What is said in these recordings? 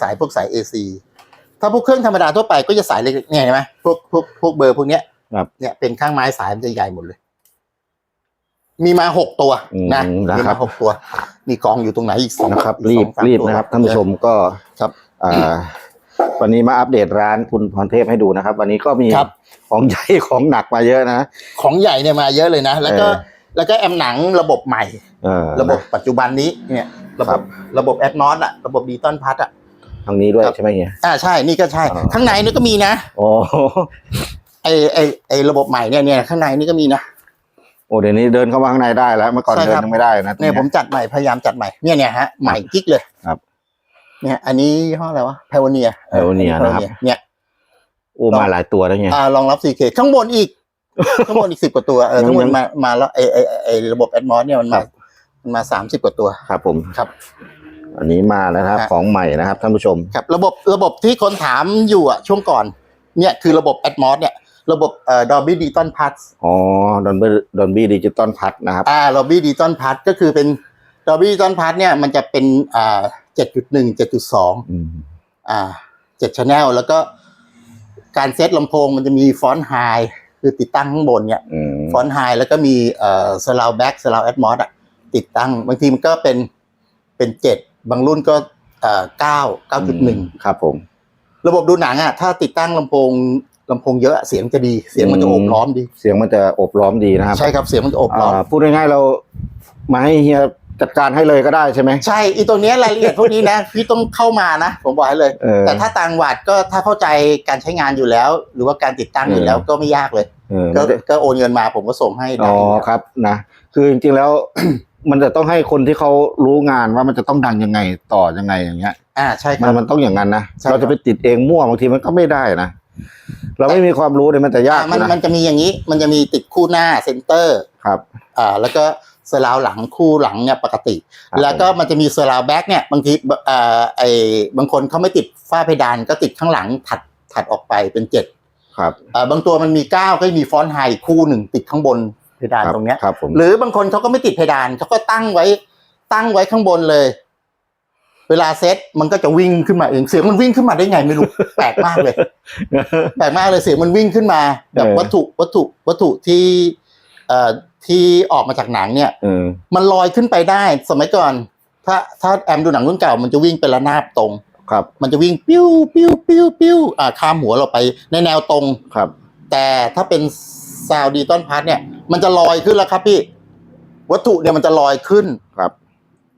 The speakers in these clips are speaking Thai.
สายพวกสาย AC ถ้าพวกเครื่องธรรมดาทั่วไปก็จะสายเล็กๆเนี่ยเห็นไหมพวกพวกพวกเบอร์พวกเนี้ยครับ เนี่ยเป็นข้างไม้สายมันจะใหญ่หมดเลย มีมาหกตัวอืมนะนะมีครัมาบ หกตัวมีกองอยู่ตรงไหนอีกสองนะครับ อีกรีสบองสมรีบตัว นะครับท่านผู้ชมก็ครับอ่าวันนี้มาอัปเดตร้านคุณพรเทพให้ดูนะครับ วันนี้ก็มีครับ ของใหญ่ของหนักมาเยอะนะ ของใหญ่เนี่ยมาเยอะเลยนะ แล้วก็เออ แล้วก็แอมหนังระบบใหม่ เออ ระบบปัจจุบันนี้เนี่ย ระครับบ ระบบแอดนอตอะระบบดีตอนพัทอะ ทางนี้ด้วยครับใช่ไหมเฮียอ่าใช่ นี่ก็ใช่อ๋อข้างในนี่ก็มีนะโอ้ไอไอไอระบบใหม่เนี่ยเนี่ยข้างในนี่ก็มีนะโอ้เดี๋ยวนี้เดินเข้ามาข้างในได้แล้วเมื่อก่อนใช่เดินครับยังไม่ได้นะเนี่ยผมจัดใหม่พยายามจัดใหม่เนี่ยเนี่ยฮะใหม่กิ๊กเลยครับ เนี่ย อันนี้ยี่ห้ออะไรวะพาวเนีย Pioneer นะครับเนี่ยโอ้มาหลายตัวแล้วไงอ่ารองรับ 4K ข้างบนอีกข้างบนอีกสิบกว่าตัวเออยังข้างบนยังมามาแล้วไอไอไอ้ไอระบบแอดมอสเนี่ยมันครัมาบมันมาสามสิบกว่าตัวครับผมครับ อันนี้มาแล้วนะครับครับของใหม่นะครับท่านผู้ชม ครับระบบระบบที่คนถามอยู่อะช่วงก่อนเนี่ยคือระบบแอดมอสเนี่ยระบบเอ่อ Dolby Digital Plus อ๋อดอนบี้ดอนบี้ดิจิตอลพัทนะครับ อ่า Dolby Digital Plus ก็คือเป็น Dolby Digital Plus เนี่ยมันจะเป็นอ่าเจ็ดจุดหนึ่งเจ็ดจุดสองอืมอ่าเจ็ดชแนลแล้วก็การเซตลำโพงมันจะมีฟอนต์ไฮคือติดตั้งข้างบนเนี่ย อืมฟอนต์ไฮแล้วก็มีเอ่อสลาวแบ็กสลาวแอดมอสอะติดตั้ง บางทีมันก็เป็นเป็นเจ็ด บางรุ่นก็เอ่อเก้าเก้าจุดหนึ่งครับผม ระบบดูหนังอะถ้าติดตั้งลำโพงลำโพงเยอะเสียงจะดีเสียงมันจะอืโอมบล้อมดี เสียงมันจะอบล้อมดีนะครับ ใช่ครับเสียงมันจะโอบล้อมอ่าพูดง่ายๆเรามาให้เฮียจัดการให้เลยก็ได้ใช่ไหมใช่อีตัวเนี้ยรายละเอียดพวกนี้นะพี่ต้องเข้ามานะ ผมบอกให้เลยเออแต่ถ้าต่างวัดก็ถ้าเข้าใจการใช้งานอยู่แล้ว หรือว่าการติดตั้งอยู่แล้วก็ไม่ยากเลยเออก็ไม่ได้ก็โอนเงินมาผมก็ส่งให้ได้อ๋ออยู่แล้วครับนะ คือจริงๆแล้ว มันจะต้องให้คนที่เขารู้งานว่ามันจะต้องดังยังไงต่อยังไงอย่างเงี้ย อ่าใช่คมัรันบ มันต้องอย่างนั้นนะใช่เราจะไปติดเองมั่วบางทีมันก็ไม่ได้นะเราไม่มีความรู้เนี่ยมันจะยากอ่ามันนะมันจะมีอย่างนี้ มันจะมีติดคู่หน้าเซนเตอร์ครับ อ่าแล้วก็เซราวหลังคู่หลังเนี่ยปกติ ครับ แล้วก็มันจะมีเซราวแบ็กเนี่ยบางทีเอ่อไอบางคนเขาไม่ติดฝ้าเพดานก็ติดข้างหลังถัดถัดออกไปเป็นเจ็ดครับ อ่าบางตัวมันมีเก้าก็มีฟอนต์ไฮอีกคู่หนึ่งติดข้างบน เพดานครับตรงเนี้ยครับผมหรือบางคนเขาก็ไม่ติดเพดานเขาก็ตั้งไว้ตั้งไว้ข้างบนเลย เวลาเซตมันก็จะวิ่งขึ้นมาเองเสียงมันวิ่งขึ้นมาได้ไงไม่รู้แปลกมากเลยแปลกมากเลยเสียงมันวิ่งขึ้นมา แบบเออวัตถุวัตถุวัตถุที่เอ่อที่ออกมาจากหนังเนี่ยเออมันลอยขึ้นไปได้ สมัยก่อน ถ้าถ้าแอมดูหนังรุ่นเก่า มันจะวิ่งเป็นระนาบตรงครับ มันจะวิ่งปิ้วปิ้วปิ้วปิ้วอ่าข้ามหัวเราไปในแนวตรงครับ แต่ถ้าเป็นซาวดีต้นพัทเนี่ย มันจะลอยขึ้นแล้วครับพี่ วัตถุเนี่ยมันจะลอยขึ้นครับ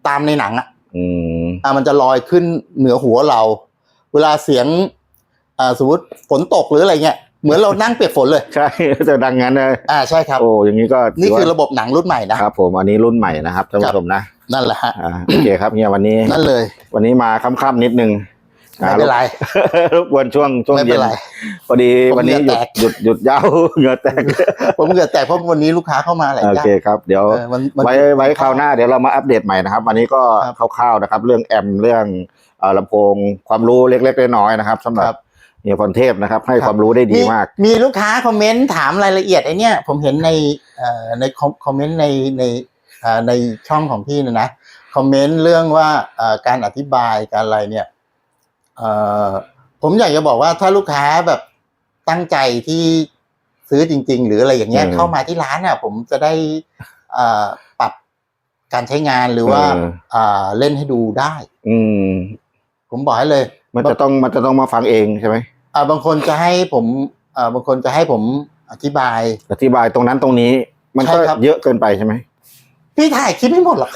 ตามในหนังอะอืมอ่ามันจะลอยขึ้นเหนือหัวเรา เวลาเสียงอ่าสมมติฝนตกหรืออะไรเงี้ยเหมือนเรานั่งเปียกฝนเลย ใช่ จะดังงั้นเลยอ่าใช่ครับ โอ้อย่างนี้ก็นี่คือถืว่าระบบหนังรุ่นใหม่นะ ครับ ผมอันนี้รุ่นใหม่นะครับท่านครัผู้บ ชมนะนั่นแหละฮะอ่าโอเคครับเฮียวันนี้ นั่นเลย วันนี้มาค่ำๆนิดนึง ไม่เป็นไรรบกวนช่วงช่วงไม่เย็เป็นนไรพอดีผมวันนี้เหหงื่ยุอดแตกหยุดหยุดยาวเหงื่อแตกผมเกิดแต่เพราะวันนี้ลูกค้าเข้ามาหลายโอเจ้าเคครับเดี๋ยวเออมันมันไว้ไว้คราวหน้าเดี๋ยวเรามาอัปเดตใหม่นะครับ วันนี้ก็ครับคร่าวๆนะครับ เรื่องแอมเรื่องเอ่อลำโพงความรู้เล็กๆน้อยๆนะครับสำหรัครับบเฮียพรเทพนะครับ ให้ครับความรู้ได้ดีมาก มีลูกค้าคอมเมนต์ถามรายละเอียดไอ้เนี่ยผมเห็นในเอ่อในคอมคอมเมนต์ในในเอ่อในช่องของพี่นะนะคอมเมนต์เรื่องว่าเอ่อการอธิบายการอะไรเนี่ย เอ่อผมอยากจะบอกว่าถ้าลูกค้าแบบตั้งใจที่ซื้อจริง ๆ หรืออะไรอย่างเงี้ยอืม เข้ามาที่ร้านอะ ผมจะได้เอ่อปรับการใช้งานหรือว่าเออเอ่อเล่นให้ดูได้ อืม ผมบอกให้เลย มันจะต้องมันจะต้องมาฟังเองใช่ไหมอ่าบางคนจะให้ผมอ่าบางคนจะให้ผมอธิบาย อธิบายตรงนั้นตรงนี้ มันก็ใช่ครับ เยอะเกินไปใช่ไหม พี่ถ่ายคลิปไม่หมดหรอก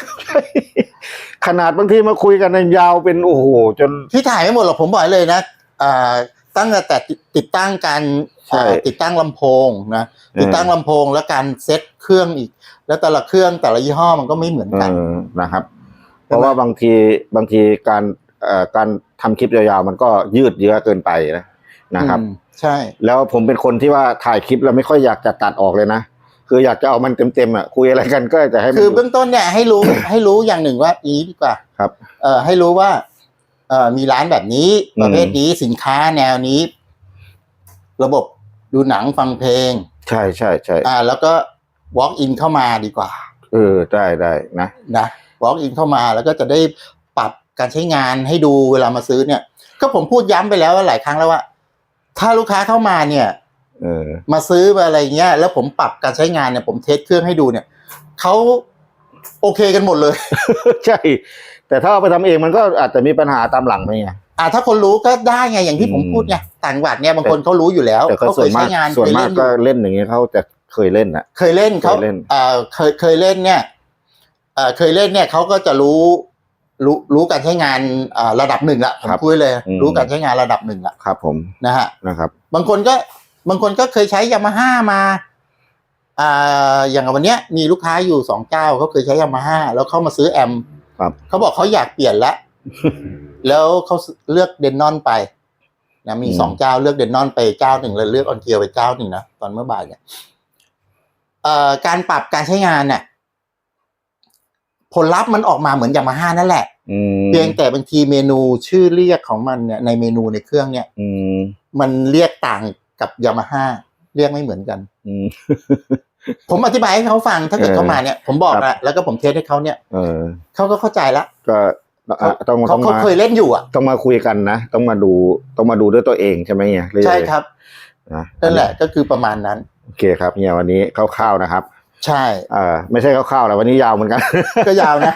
ขนาดบางทีมาคุยกันยาวเป็นโอ้โหจน พี่ถ่ายไม่หมดหรอกผมบอกเลยนะอ่าตั้งแต่ติดติดตั้งการใช่อ่าติดตั้งลำโพงนะติดตั้งลำโพงแล้วการเซ็ตเครื่องอีก แล้วแต่ละเครื่องแต่ละยี่ห้อมันก็ไม่เหมือนเอกันอนะครับใช่ไหมเพราะว่าบางทีบางทีการเอ่อการทำคลิปยาวๆ มันก็ยืดเยื้อเกินไปนะนะครับ อืมใช่ แล้วผมเป็นคนที่ว่าถ่ายคลิปแล้วไม่ค่อยอยากจะตัดออกเลยนะ คืออยากจะเอามันเต็มๆอะคุยอะไรกันก็จะให้มันคือเบื้องต้นเนี่ยให้รู้ ให้รู้อย่างหนึ่งว่าอีดีกว่า ครับ เอ่อให้รู้ว่า เอ่อมีร้านแบบนี้อืมประเภทนี้สินค้าแนวนี้ ระบบดูหนังฟังเพลง ใช่ใช่ใช่อ่า แล้วก็ walk in เข้ามาดีกว่า เออได้ได้นะนะ walk in เข้ามาแล้วก็จะได้ปรับการใช้งานให้ดูเวลามาซื้อเนี่ย ก็ผมพูดย้ำไปแล้วหลายครั้งแล้วว่า ถ้าลูกค้าเข้ามาเนี่ยเออ มาซื้อมาอะไรเงี้ย แล้วผมปรับการใช้งานเนี่ยผมเทสเครื่องให้ดูเนี่ยเขาโอเคกันหมดเลย ใช่ แต่ถ้าเอาไปทำเองมันก็อาจจะมีปัญหาตามหลังไปไงอ่าถ้าคนรู้ก็ได้ไงอย่างที่ผมอืมพูดไงต่างจังหวัดเนี่ยบางคนเขารู้อยู่แล้วแต่ก็เขาส่เควนยมาใช้กงานส่วนเคยมาเล่กนอก็ยู่เล่นอย่างเงี้ยเขาจะเคยเล่นอะเคยเล่นเขาเคยเล่นเอ่อเคยเคยเล่นเนี่ยเอ่อเคยเล่นเนี่ยเขาก็จะรู้รู้รู้การใช้งานอ่าระดับหนึ่งละผมครับพูดเลยอืมรู้การใช้งานระดับหนึ่งละครับ ผมนะฮะนะครับ บางคนก็ บางคนก็เคยใช้ยามาฮ่ามาอ่าอย่างวันเนี้ยมีลูกค้าอยู่สองเจ้าเขาเคยใช้ยามาฮ่าแล้วเขามาซื้อแอมครับเขาบอกเขาอยากเปลี่ยนแล้วแล้วเขาเลือกเดนนอนไปนะมีอืมสองเจ้าเลือกเดนนอนไปเจ้าหนึ่งแล้วเลือกออนเคียวไปเจ้าหนึ่งนะตอนเมื่อบ่ายเนี่ยเอ่อการปรับการใช้งานเนี่ยผลลัพธ์มันออกมาเหมือนยามาฮ่านั่นแหละอืมเพียงแต่บางทีเมนูชื่อเรียกของมันเนี่ยในเมนูในเครื่องเนี่ยอืมมันเรียกต่าง กับยามาฮ่าเรียกไม่เหมือนกัน อืม ผมอธิบายให้เขาฟังถ้าเกิดเออเขามาเนี่ยผมบอกครับแล้วแล้วก็ผมเทสให้เขาเนี่ยเออ เขาก็เข้าใจแล้วก็อะต้องเขาต้องเขามาเคยเล่นอยู่อะ ต้องมาคุยกันนะ ต้องมาดูต้องมาดูด้วยตัวเองใช่ไหมเนี่ยหอใช่ครับนะนั่นแหละก็คือประมาณนั้น โอเคครับเนี่ยวันนี้คร่าวๆนะครับใช่ เอ่าไม่ใช่คร่าวๆแล้ววันนี้ยาวเหมือนกัน ก็ยาวนะ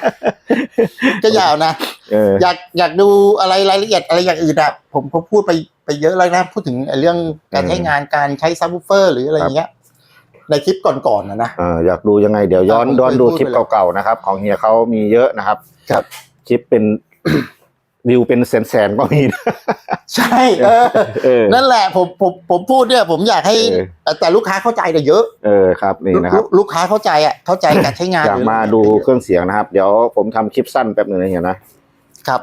ก็ยาวนะ เอออยากอยากดูอะไรรายละเอียดอะไรอย่างอื่นอะผมผมพูดไปไปเยอะแล้วนะ พูดถึงเรื่องการใช้งานการใช้ซับวูเฟอร์ หรืออะไรอย่างเงี้ย ในคลิปก่อนๆนะนะเอ่ออยากดูยังไงเดี๋ยวย้อนผมเคยย้อนดูพูดคลิปไปแล้วเก่าๆนะครับ ของเฮียเขามีเยอะนะครับครับ คลิปเป็น วิวเป็นแสนๆก็มีนะใช่เออ เออ นั่นแหละผมผมผมพูดเนี่ยผมอยากให้เออแต่ลูกค้าเข้าใจแต่เยอะเออครับนี่นะครับ ลูกลูกค้าเข้าใจอะเข้าใจการใช้งานอยากหรือมาอะไรดูเงี้ยเครื่องเสียงนะครับ เดี๋ยวผมทำคลิปสั้นแป๊บหนึ่งนะเฮียนะ ครับ